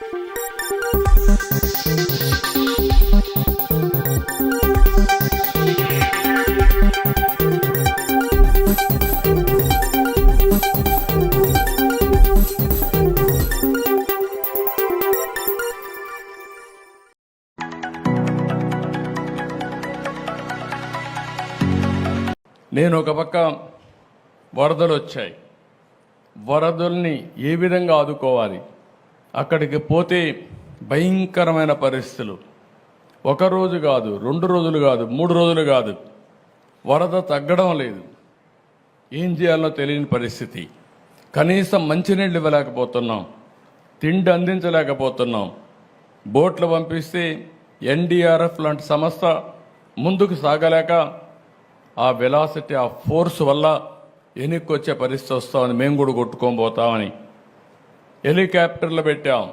నేను ఒక పక్క వరదలు వచ్చాయి వరదల్ని ఏ విధంగా ఆదుకోవాలి? అక్కడికి పోతే భయంకరమైన పరిస్థితులు. ఒక రోజు కాదు రెండు రోజులు కాదు మూడు రోజులు కాదు. వరద తగ్గడం లేదు. ఏం చేయాలో తెలియని పరిస్థితి. కనీసం మంచినీళ్ళు ఇవ్వలేకపోతున్నాం. తిండి అందించలేకపోతున్నాం. బోట్లు పంపిస్తే ఎన్డీఆర్ఎఫ్ లాంటి సంస్థ ముందుకు సాగలేక ఆ వెలాసిటీ ఆ ఫోర్స్ వల్ల వెనక్కి వచ్చే పరిస్థితి వస్తామని మేము కూడా కొట్టుకోబోతామని హెలికాప్టర్లు పెట్టాం.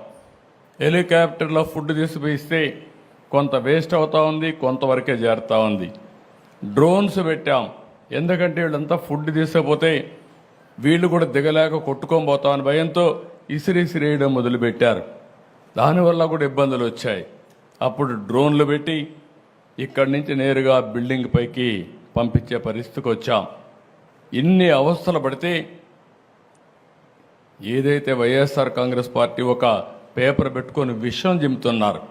హెలికాప్టర్లో ఫుడ్ తీసుకుపోయిస్తే కొంత వేస్ట్ అవుతా ఉంది కొంతవరకే చేరుతా ఉంది. డ్రోన్స్ పెట్టాం. ఎందుకంటే వీళ్ళంతా ఫుడ్ తీసుకపోతే వీళ్ళు కూడా దిగలేక కొట్టుకొని అని భయంతో ఇసిరి ఇసిరేయడం మొదలుపెట్టారు. దానివల్ల కూడా ఇబ్బందులు వచ్చాయి. అప్పుడు డ్రోన్లు పెట్టి ఇక్కడి నుంచి నేరుగా బిల్డింగ్ పైకి పంపించే పరిస్థితికి వచ్చాం. ఇన్ని అవస్థలు పడితే ఏదైతే వైఎస్ఆర్ కాంగ్రెస్ పార్టీ ఒక పేపర్ పెట్టుకొని విషయం జిమ్ముతున్నారు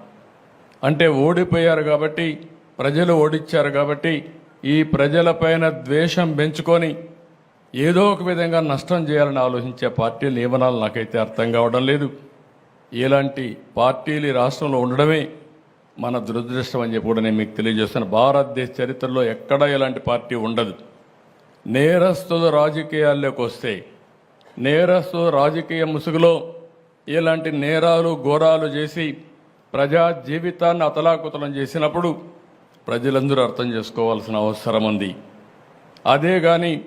అంటే ఓడిపోయారు కాబట్టి ప్రజలు ఓడిచ్చారు కాబట్టి ఈ ప్రజలపైన ద్వేషం పెంచుకొని ఏదో ఒక విధంగా నష్టం చేయాలని ఆలోచించే పార్టీల నియమనాలు నాకైతే అర్థం కావడం లేదు. ఇలాంటి పార్టీలు ఈ రాష్ట్రంలో ఉండడమే మన దురదృష్టం అని చెప్పి కూడా నేను మీకు తెలియజేస్తాను. భారతదేశ చరిత్రలో ఎక్కడా ఇలాంటి పార్టీ ఉండదు. నేరస్తులు రాజకీయాల్లోకి వస్తే నేరస్తు రాజకీయ ముసుగులో ఇలాంటి నేరాలు ఘోరాలు చేసి ప్రజా జీవితాన్ని అతలాకుతలం చేసినప్పుడు ప్రజలందరూ అర్థం చేసుకోవాల్సిన అవసరం ఉంది. అదే కానీ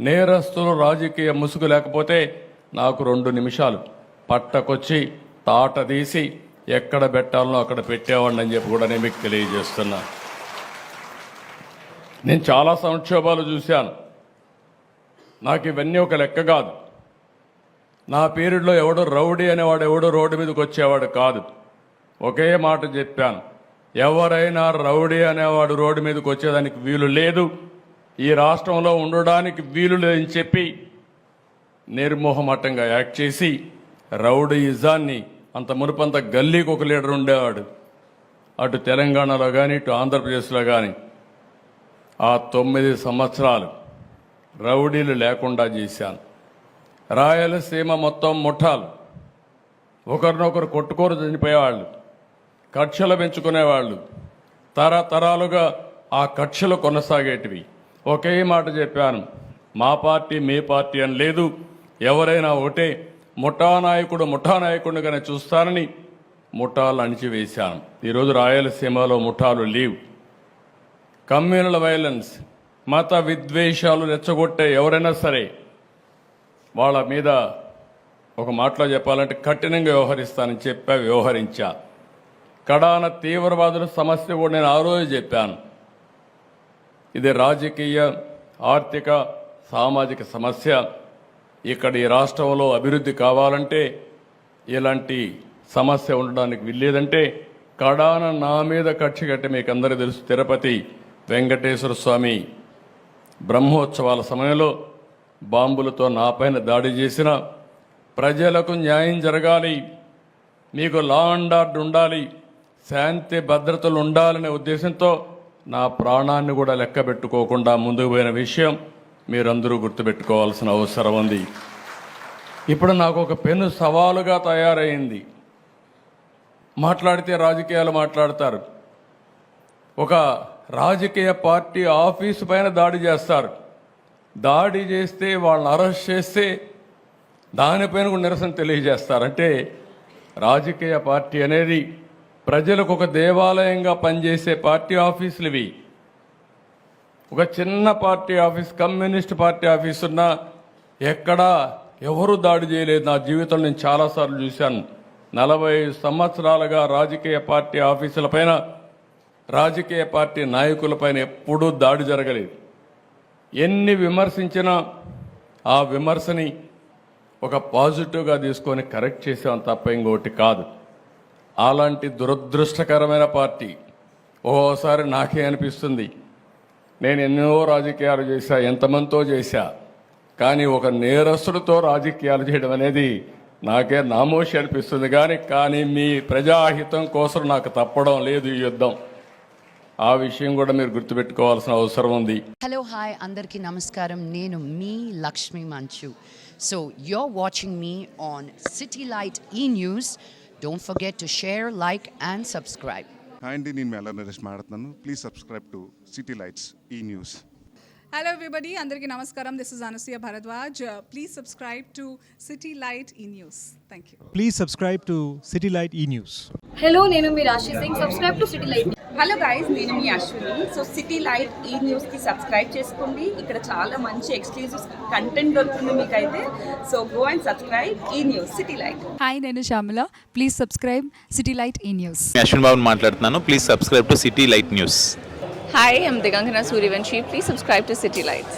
నేరస్తులు రాజకీయ ముసుగు లేకపోతే నాకు రెండు నిమిషాలు. పట్టకొచ్చి తాట తీసి ఎక్కడ పెట్టాలనో అక్కడ పెట్టేవాడిని అని చెప్పి కూడా నేను మీకు తెలియజేస్తున్నా. నేను చాలా సంక్షోభాలు చూశాను. నాకు ఇవన్నీ ఒక లెక్క కాదు. నా పీరియడ్లో ఎవడో రౌడీ అనేవాడు ఎవడో రోడ్డు మీదకి వచ్చేవాడు కాదు. ఒకే మాట చెప్పాను. ఎవరైనా రౌడీ అనేవాడు రోడ్డు మీదకి వచ్చేదానికి వీలు లేదు. ఈ రాష్ట్రంలో ఉండడానికి వీలు లేదని చెప్పి నిర్మోహమట్టంగా యాక్ట్ చేసి రౌడీయిజాన్ని అంత మునుపంత గల్లీకి ఒక లీడర్ ఉండేవాడు. అటు తెలంగాణలో కానీ ఇటు ఆంధ్రప్రదేశ్లో కానీ ఆ తొమ్మిది సంవత్సరాలు రౌడీలు లేకుండా చేశాను. రాయలసీమ మొత్తం ముఠాలు. ఒకరినొకరు కొట్టుకోరు చనిపోయేవాళ్ళు. కక్షలు పెంచుకునేవాళ్ళు. తరతరాలుగా ఆ కక్షలు కొనసాగేటివి. ఒకే మాట చెప్పాను. మా పార్టీ మీ పార్టీ అని లేదు. ఎవరైనా ఒకటే ముఠా నాయకుడు ముఠా నాయకుడిగానే చూస్తానని ముఠాలు అణిచివేశాను. ఈరోజు రాయలసీమలో ముఠాలు లేవు. కమ్యూనల్ వైలెన్స్ మత విద్వేషాలు రెచ్చగొట్టే ఎవరైనా సరే వాళ్ళ మీద ఒక మాటలో చెప్పాలంటే కఠినంగా వ్యవహరిస్తానని చెప్పా వ్యవహరించా. కడాన తీవ్రవాదుల సమస్య కూడా నేను ఆ రోజు చెప్పాను. ఇది రాజకీయ ఆర్థిక సామాజిక సమస్య. ఇక్కడ ఈ రాష్ట్రంలో అభివృద్ధి కావాలంటే ఇలాంటి సమస్య ఉండడానికి వీల్లేదంటే కడాన నా మీద కక్ష కట్టి మీకు అందరూ తెలుసు తిరుపతి వెంకటేశ్వర స్వామి బ్రహ్మోత్సవాల సమయంలో బాంబులతో నాపైన దాడి చేసిన ప్రజలకు న్యాయం జరగాలి. మీకు లా అండ్ ఆర్డర్ ఉండాలి. శాంతి భద్రతలు ఉండాలనే ఉద్దేశంతో నా ప్రాణాన్ని కూడా లెక్క పెట్టుకోకుండా ముందుకు పోయిన విషయం మీరందరూ గుర్తుపెట్టుకోవాల్సిన అవసరం ఉంది. ఇప్పుడు నాకు ఒక పెను సవాలుగా తయారైంది. మాట్లాడితే రాజకీయాలు మాట్లాడతారు. ఒక రాజకీయ పార్టీ ఆఫీసు పైన దాడి చేస్తారు. దాడి చేస్తే వాళ్ళని అరెస్ట్ చేస్తే దానిపైన కూడా నిరసన తెలియజేస్తారంటే రాజకీయ పార్టీ అనేది ప్రజలకు ఒక దేవాలయంగా పనిచేసే పార్టీ ఆఫీసులు ఇవి. ఒక చిన్న party office communist party office ఉన్నా ఎక్కడా ఎవరు దాడి చేయలేదు. నా జీవితంలో నేను చాలాసార్లు చూశాను. నలభై సంవత్సరాలుగా రాజకీయ పార్టీ ఆఫీసులపైన రాజకీయ పార్టీ నాయకులపైన ఎప్పుడూ దాడి జరగలేదు. ఎన్ని విమర్శించినా ఆ విమర్శని ఒక పాజిటివ్గా తీసుకొని కరెక్ట్ చేసాం తప్ప ఇంకోటి కాదు. అలాంటి దురదృష్టకరమైన పార్టీ ఓసారి నాకే అనిపిస్తుంది. నేను ఎన్నో రాజకీయాలు చేశా ఎంతమందితో చేశా కానీ ఒక నేరస్తుడితో రాజకీయాలు చేయడం అనేది నాకే నామోషి అనిపిస్తుంది. కానీ కానీ మీ ప్రజాహితం కోసం నాకు తప్పడం లేదు ఈ యుద్ధం. ఆ విషయం కూడా మీరు గుర్తుపెట్టుకోవాల్సిన అవసరం ఉంది. హలో హాయ్ అందరికీ నమస్కారం. నేను మీ Lakshmi Manchu. So you're watching me on City Light E news don't forget to share like and subscribe hi అండి నేను మెల్ల నరేష్ మాట్లాడుతున్నాను. Please subscribe to City Lights E news hello everybody అందరికీ నమస్కారం. This is Anasuya Bharadwaj please subscribe to City Light E news thank you Please subscribe to City Light E News. Hello నేను మీ Rashi Singh. Subscribe to City Light hello guys నేను మీ Ashwini. So City Light E న్యూస్కి subscribe చేసుకోండి. ఇక్కడ చాలా మంచి exclusive content దొరుకుతుంది మీకైతే. So go and subscribe E news City Light hi నేను Shyamala. Please subscribe City Light E news. నేను అశ్విన్ బాబు మాట్లాడుతున్నాను. Please subscribe to City Light news. Hi, I'm Digangana Suryavanshi. Please subscribe to City Lights.